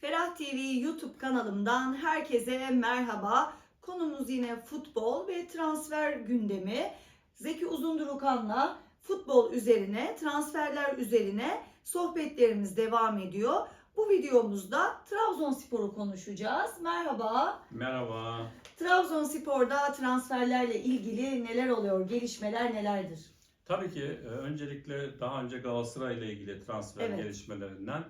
Ferah TV YouTube kanalımdan herkese merhaba. Konumuz yine futbol ve transfer gündemi. Zeki Uzundurukan'la futbol üzerine, transferler üzerine sohbetlerimiz devam ediyor. Bu videomuzda Trabzonspor'u konuşacağız. Merhaba. Merhaba. Trabzonspor'da transferlerle ilgili neler oluyor? Gelişmeler nelerdir? Tabii ki e, öncelikle daha önce Galatasaray ile ilgili transfer Evet. gelişmelerinden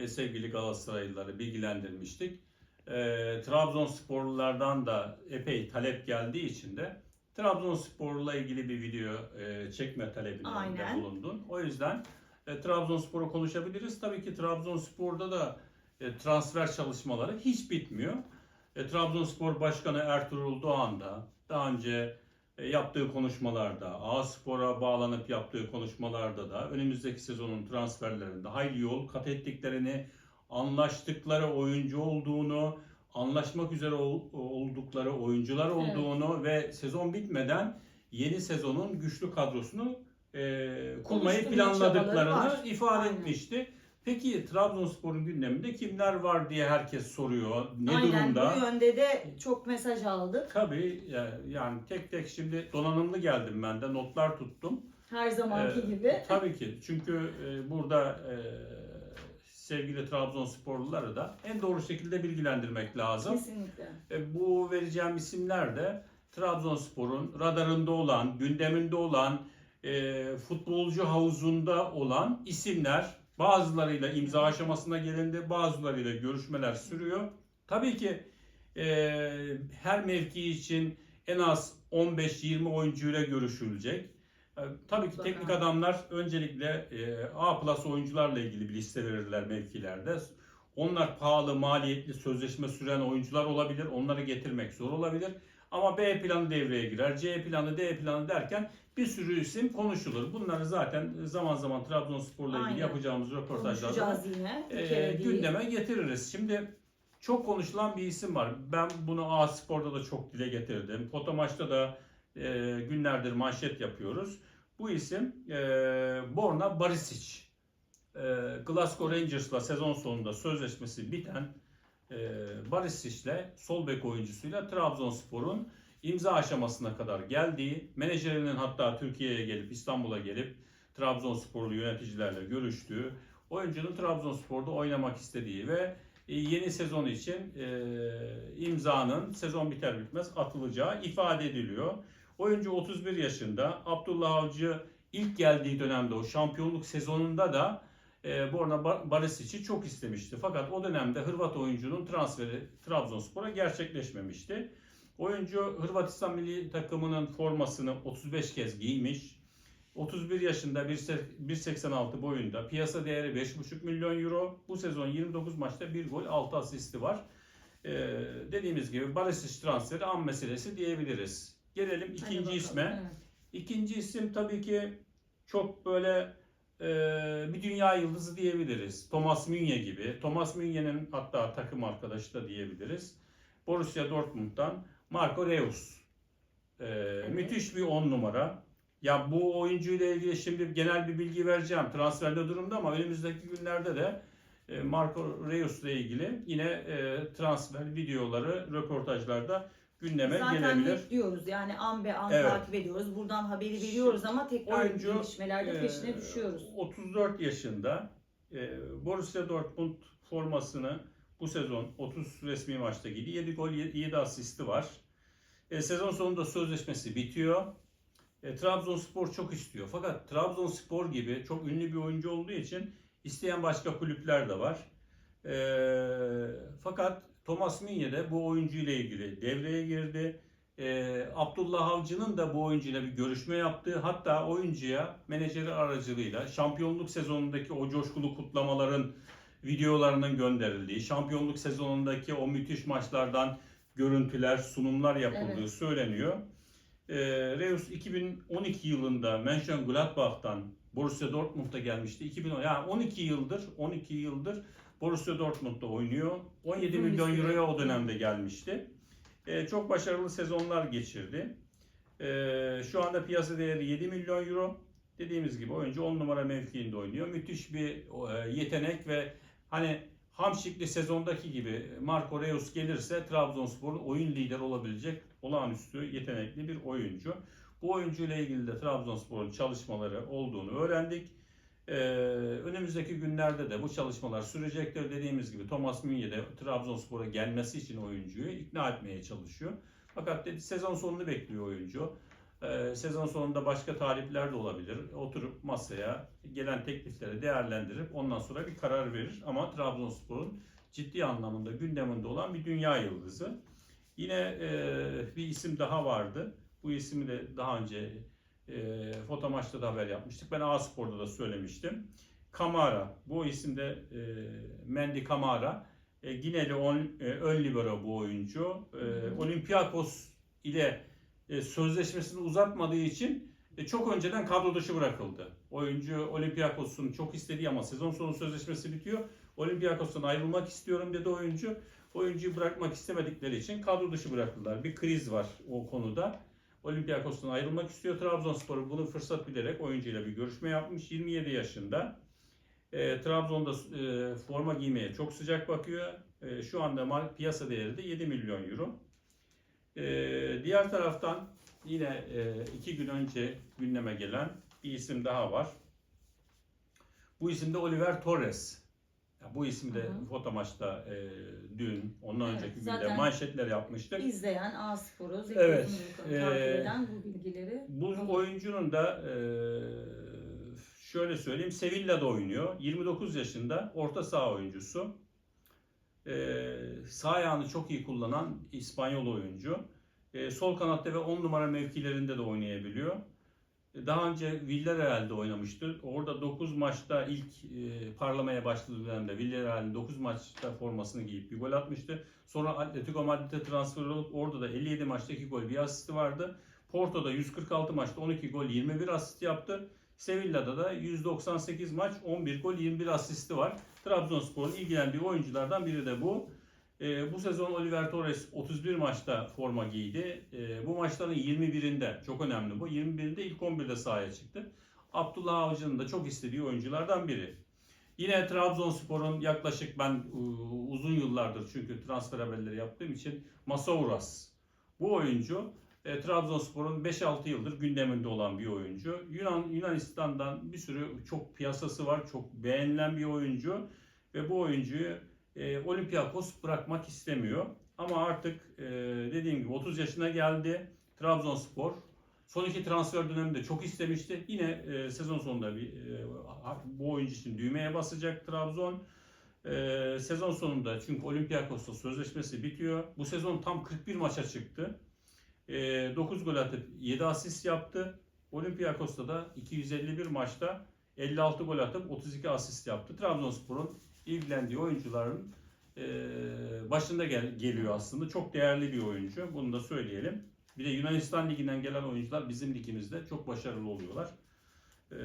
e, sevgili Galatasaraylıları bilgilendirmiştik. E, Trabzonsporlulardan da epey talep geldiği için de Trabzonspor'la ilgili bir video e, çekme talebinde bulundun. O yüzden e, Trabzonspor'u konuşabiliriz. Tabii ki Trabzonspor'da da e, transfer çalışmaları hiç bitmiyor. E, Trabzonspor Başkanı Ertuğrul Doğan da daha önce yaptığı konuşmalarda, A Spor'a bağlanıp yaptığı konuşmalarda da önümüzdeki sezonun transferlerinde hayli yol kat ettiklerini, anlaştıkları oyuncu olduğunu, anlaşmak üzere ol- oldukları oyuncular olduğunu ve sezon bitmeden yeni sezonun güçlü kadrosunu e, kurmayı planladıklarını ifade etmişti. Peki Trabzonspor'un gündeminde kimler var diye herkes soruyor. Ne Aynen durumda? bu yönde de çok mesaj aldık. Tabii ya- yani tek tek şimdi donanımlı geldim ben de notlar tuttum. Her zamanki Ee, gibi. Tabii ki çünkü e, burada e, sevgili Trabzonsporluları da en doğru şekilde bilgilendirmek lazım. Kesinlikle. E, bu vereceğim isimler de Trabzonspor'un radarında olan, gündeminde olan, e, futbolcu havuzunda olan isimler. Bazılarıyla imza aşamasına gelindi, bazılarıyla görüşmeler sürüyor. Tabii ki e, her mevki için en az 15-20 oyuncuyla görüşülecek. E, tabii ki teknik adamlar öncelikle e, A plus oyuncularla ilgili bir liste verirler mevkilerde. Onlar pahalı, maliyetli, sözleşme süren oyuncular olabilir. Onları getirmek zor olabilir. Ama B planı devreye girer. C planı, D planı derken bir sürü isim konuşulur. Bunları zaten zaman zaman Trabzonspor'la ilgili Aynen. yapacağımız röportajlarda yine. E, gündeme getiririz. Şimdi çok konuşulan bir isim var. Ben bunu A Spor'da da çok dile getirdim. Foto maçta da e, günlerdir manşet yapıyoruz. Bu isim e, Borna Barisic. E, Glasgow Rangers'la sezon sonunda sözleşmesi biten e, Barisic'le sol bek oyuncusuyla Trabzonspor'un imza aşamasına kadar geldiği, menajerinin hatta Türkiye'ye gelip İstanbul'a gelip Trabzonsporlu yöneticilerle görüştüğü, oyuncunun Trabzonspor'da oynamak istediği ve e, yeni sezon için e, imzanın sezon biter bitmez atılacağı ifade ediliyor. Oyuncu 31 yaşında. Abdullah Avcı ilk geldiği dönemde o şampiyonluk sezonunda da e, Borna Bar- Barisic'i çok istemişti. Fakat o dönemde Hırvat oyuncunun transferi Trabzonspor'a gerçekleşmemişti. Oyuncu Hırvatistan milli takımının formasını 35 kez giymiş. 31 yaşında 1.86 boyunda piyasa değeri 5.5 milyon euro. Bu sezon 29 maçta 1 gol 6 asisti var. Ee, dediğimiz gibi Barisic transferi an meselesi diyebiliriz. Gelelim ikinci bakalım. isme. Evet. İkinci isim tabii ki çok böyle bir dünya yıldızı diyebiliriz. Thomas Mügne gibi. Thomas Münge'nin hatta takım arkadaşı da diyebiliriz. Borussia Dortmund'dan Marco Reus. E, Müthiş bir on numara. Ya bu oyuncuyla ilgili şimdi genel bir bilgi vereceğim transferde durumda ama önümüzdeki günlerde de e, Marco Reus ile ilgili yine e, transfer videoları, röportajlarda gündeme Zaten gelebilir. bekliyoruz yani an be an Evet. takip ediyoruz. Buradan haberi veriyoruz ama tekrar Oyuncu, gelişmelerde peşine Ee, düşüyoruz. 34 yaşında e, Borussia Dortmund formasını bu sezon 30 resmi maçta giydi. 7 gol 7 asisti var. E, sezon sonunda sözleşmesi bitiyor. E, Trabzonspor çok istiyor. Fakat Trabzonspor gibi çok ünlü bir oyuncu olduğu için isteyen başka kulüpler de var. E, fakat Thomas Minye de bu oyuncu ile ilgili devreye girdi. Ee, Abdullah Avcı'nın da bu oyuncuyla bir görüşme yaptığı hatta oyuncuya menajeri aracılığıyla şampiyonluk sezonundaki o coşkulu kutlamaların videolarının gönderildiği, şampiyonluk sezonundaki o müthiş maçlardan görüntüler, sunumlar yapıldığı Evet. söyleniyor. Ee, Reus 2012 yılında Mönchengladbach'tan Borussia Dortmund'a gelmişti. 2010 yani 12 yıldır 12 yıldır Borussia Dortmund'da oynuyor. 17 Uzun bir milyon euroya o dönemde gelmişti. Ee, çok başarılı sezonlar geçirdi. Ee, şu anda piyasa değeri 7 milyon euro. Dediğimiz gibi oyuncu 10 numara mevkiinde oynuyor. Müthiş bir e, yetenek ve hani Hamşikli sezondaki gibi Marco Reus gelirse Trabzonspor'un oyun lideri olabilecek olağanüstü yetenekli bir oyuncu. Bu oyuncuyla ilgili de Trabzonspor'un çalışmaları olduğunu öğrendik. Ee, önümüzdeki günlerde de bu çalışmalar sürecektir. Dediğimiz gibi Thomas Münye de Trabzonspor'a gelmesi için oyuncuyu ikna etmeye çalışıyor. Fakat dedi, sezon sonunu bekliyor oyuncu. Ee, sezon sonunda başka talipler de olabilir. Oturup masaya gelen teklifleri değerlendirip ondan sonra bir karar verir. Ama Trabzonspor'un ciddi anlamda gündeminde olan bir dünya yıldızı. Yine e, bir isim daha vardı. Bu ismi de daha önce e, foto maçta da haber yapmıştık. Ben A-Spor'da da söylemiştim. Kamara. Bu isim de e, Mendy Kamara. E, Gineli on, e, ön libero bu oyuncu. E. Olympiakos ile e, sözleşmesini uzatmadığı için e, çok önceden kadro dışı bırakıldı. Oyuncu Olympiakos'un çok istediği ama sezon sonu sözleşmesi bitiyor. Olympiakos'tan ayrılmak istiyorum dedi oyuncu. Oyuncuyu bırakmak istemedikleri için kadro dışı bıraktılar. Bir kriz var o konuda. Olympiakos'tan ayrılmak istiyor. Trabzonspor bunu fırsat bilerek oyuncuyla bir görüşme yapmış. 27 yaşında. E, Trabzon'da e, forma giymeye çok sıcak bakıyor. E, şu anda piyasa değeri de 7 milyon euro. E, diğer taraftan yine e, iki gün önce gündeme gelen bir isim daha var. Bu isim de Oliver Torres. Ya bu isim de Hı hı. foto maçta e, dün, ondan Evet, önceki günde manşetler yapmıştık. İzleyen A-Spor'u, Zeki Evet, eden bu bilgileri Bu oyuncunun da e, şöyle söyleyeyim Sevilla'da oynuyor. 29 yaşında orta saha oyuncusu. E, sağ ayağını çok iyi kullanan İspanyol oyuncu. E, sol kanatta ve 10 numara mevkilerinde de oynayabiliyor. E, Daha önce Villarreal'de oynamıştı. Orada 9 maçta ilk e, parlamaya başladığı dönemde Villarreal'in 9 maçta formasını giyip bir gol atmıştı. Sonra Atletico Madrid'e transfer olup orada da 57 maçta 2 gol bir asisti vardı. Porto'da 146 maçta 12 gol 21 asist yaptı. Sevilla'da da 198 maç 11 gol 21 asisti var. Trabzonspor'un ilgilendiği oyunculardan biri de bu. Ee, bu sezon Oliver Torres 31 maçta forma giydi. Ee, bu maçların 21'inde çok önemli bu. 21'inde ilk 11'de sahaya çıktı. Abdullah Avcı'nın da çok istediği oyunculardan biri. Yine Trabzonspor'un yaklaşık ben e, uzun yıllardır çünkü transfer haberleri yaptığım için Masouras. Bu oyuncu e, Trabzonspor'un 5-6 yıldır gündeminde olan bir oyuncu. Yunan Yunanistan'dan bir sürü çok piyasası var, çok beğenilen bir oyuncu ve bu oyuncuyu e, Olympiakos bırakmak istemiyor. Ama artık e, dediğim gibi 30 yaşına geldi. Trabzonspor son iki transfer döneminde çok istemişti. Yine e, sezon sonunda bir e, bu oyuncu için düğmeye basacak Trabzon. E, sezon sonunda çünkü Olympiakos'ta sözleşmesi bitiyor. Bu sezon tam 41 maça çıktı. E, 9 gol atıp 7 asist yaptı. Olympiakos'ta da 251 maçta 56 gol atıp 32 asist yaptı. Trabzonspor'un ilgilendiği oyuncuların e, başında gel- geliyor aslında. Çok değerli bir oyuncu. Bunu da söyleyelim. Bir de Yunanistan Ligi'nden gelen oyuncular bizim ligimizde çok başarılı oluyorlar. E,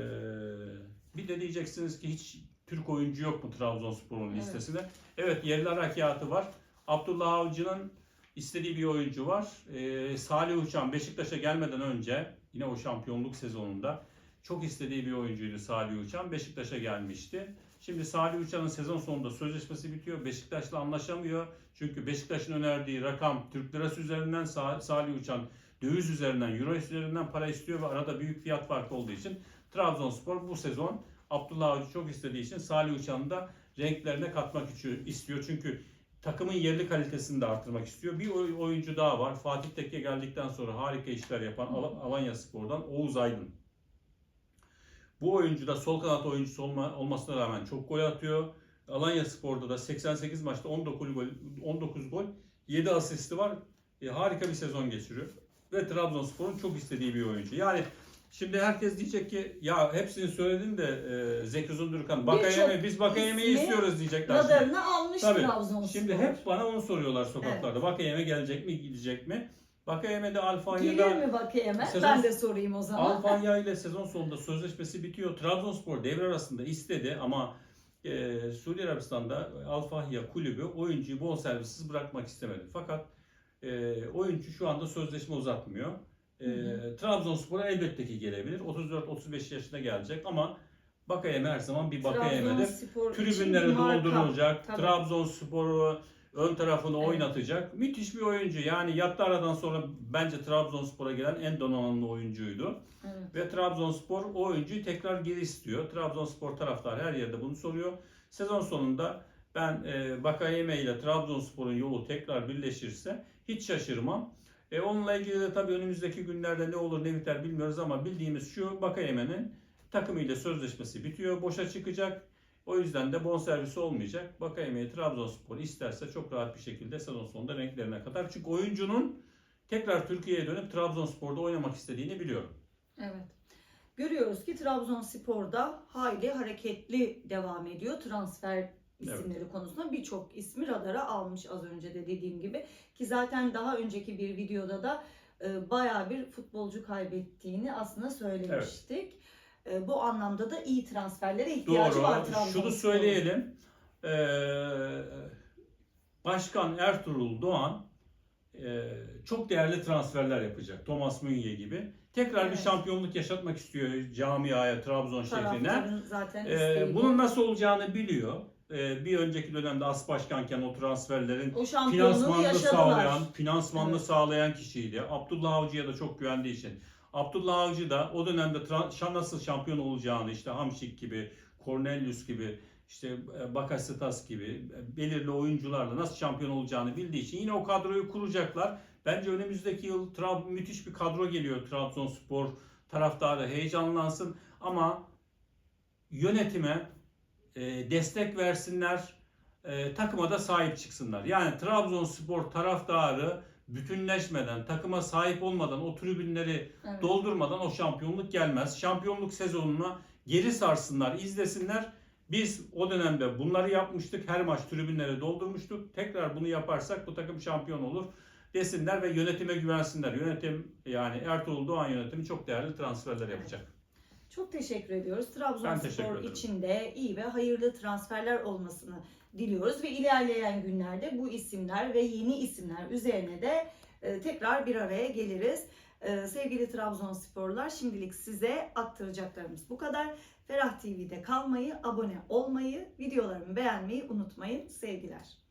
bir de diyeceksiniz ki hiç Türk oyuncu yok mu Trabzonspor'un Evet. listesinde? Evet yerler harekatı var. Abdullah Avcı'nın istediği bir oyuncu var. E, Salih Uçan Beşiktaş'a gelmeden önce yine o şampiyonluk sezonunda çok istediği bir oyuncuydu Salih Uçan. Beşiktaş'a gelmişti. Şimdi Salih Uçan'ın sezon sonunda sözleşmesi bitiyor. Beşiktaş'la anlaşamıyor. Çünkü Beşiktaş'ın önerdiği rakam Türk lirası üzerinden Sa- Salih Uçan döviz üzerinden, euro üzerinden para istiyor ve arada büyük fiyat farkı olduğu için Trabzonspor bu sezon Abdullah Avcı çok istediği için Salih Uçan'ı da renklerine katmak istiyor. Çünkü takımın yerli kalitesini de arttırmak istiyor. Bir oy- oyuncu daha var. Fatih Tekke geldikten sonra harika işler yapan Al- Alanya Spor'dan Oğuz Aydın. Bu oyuncu da sol kanat oyuncusu olma, olmasına rağmen çok gol atıyor. Alanya Spor'da da 88 maçta 19 gol, 19 gol 7 asisti var. E, harika bir sezon geçiriyor. Ve Trabzonspor'un çok istediği bir oyuncu. Yani şimdi herkes diyecek ki ya hepsini söyledin de e, Zeki Uzundurkan Bakayeme biz Bakayeme'yi istiyoruz diyecekler. radarını almış Tabii. Trabzonspor. Şimdi hep bana onu soruyorlar sokaklarda. Bakayeme gelecek mi gidecek mi? Bakayeme de Gelir Alfanya'da mi Bakayeme? Sezon- Ben de sorayım o zaman. Alfanya ile sezon sonunda sözleşmesi bitiyor. Trabzonspor devre arasında istedi ama e, Suudi Arabistan'da Alfahya kulübü oyuncuyu bonservissiz bırakmak istemedi. Fakat e, oyuncu şu anda sözleşme uzatmıyor. E, Hı Trabzonspor'a elbette ki gelebilir. 34-35 yaşına gelecek ama Bakayeme her zaman bir Bakayeme'dir. Trabzonspor için Tribünleri bir marka. doldurulacak. Tabii. Trabzonspor'u ön tarafını Evet. oynatacak. Müthiş bir oyuncu. Yani Yattaradan sonra bence Trabzonspor'a gelen en donanımlı oyuncuydu. Evet. Ve Trabzonspor o oyuncuyu tekrar geri istiyor. Trabzonspor taraftarı her yerde bunu soruyor. Sezon sonunda ben e, Bakayeme ile Trabzonspor'un yolu tekrar birleşirse hiç şaşırmam. E, onunla ilgili de tabii önümüzdeki günlerde ne olur ne biter bilmiyoruz ama bildiğimiz şu Bakayeme'nin takımıyla sözleşmesi bitiyor. Boşa çıkacak. O yüzden de bonservisi olmayacak. Bakayeme'yi Trabzonspor isterse çok rahat bir şekilde sezon sonunda renklerine kadar. Çünkü oyuncunun tekrar Türkiye'ye dönüp Trabzonspor'da oynamak istediğini biliyorum. Evet. Görüyoruz ki Trabzonspor'da hayli hareketli devam ediyor. Transfer isimleri konusunda birçok ismi radara almış az önce de dediğim gibi. Ki zaten daha önceki bir videoda da e, bayağı bir futbolcu kaybettiğini aslında söylemiştik. E, bu anlamda da iyi transferlere ihtiyacı Doğru. var Trabzonspor'un. Şunu söyleyelim. Ee, Başkan Ertuğrul Doğan e, çok değerli transferler yapacak. Thomas Münya gibi. Tekrar bir Evet. şampiyonluk yaşatmak istiyor camiaya, Trabzon şehrine. Zaten Ee, bunun nasıl olacağını biliyor. Ee, bir önceki dönemde as başkanken o transferlerin o finansmanını yaşadılar. sağlayan, finansmanını Evet. sağlayan kişiydi. Abdullah Avcı'ya da çok güvendiği için. Abdullah Avcı da o dönemde nasıl şampiyon olacağını işte Hamşik gibi, Cornelius gibi, işte e, Bakasetas gibi e, belirli oyuncularla nasıl şampiyon olacağını bildiği için yine o kadroyu kuracaklar. Bence önümüzdeki yıl müthiş bir kadro geliyor Trabzonspor taraftarı heyecanlansın ama yönetime e, destek versinler, takıma da sahip çıksınlar. Yani Trabzonspor taraftarı bütünleşmeden, takıma sahip olmadan, o tribünleri Evet. doldurmadan o şampiyonluk gelmez. Şampiyonluk sezonuna geri sarsınlar, izlesinler. Biz o dönemde bunları yapmıştık. Her maç tribünleri doldurmuştuk. Tekrar bunu yaparsak bu takım şampiyon olur desinler ve yönetime güvensinler. Yönetim yani Ertuğrul Doğan yönetimi çok değerli transferler yapacak. Çok teşekkür ediyoruz. teşekkür Trabzonspor ederim. için de iyi ve hayırlı transferler olmasını diliyoruz ve ilerleyen günlerde bu isimler ve yeni isimler üzerine de e, tekrar bir araya geliriz. E, sevgili Trabzonsporlar şimdilik size aktaracaklarımız bu kadar. Ferah TV'de kalmayı, abone olmayı, videolarımı beğenmeyi unutmayın. Sevgiler.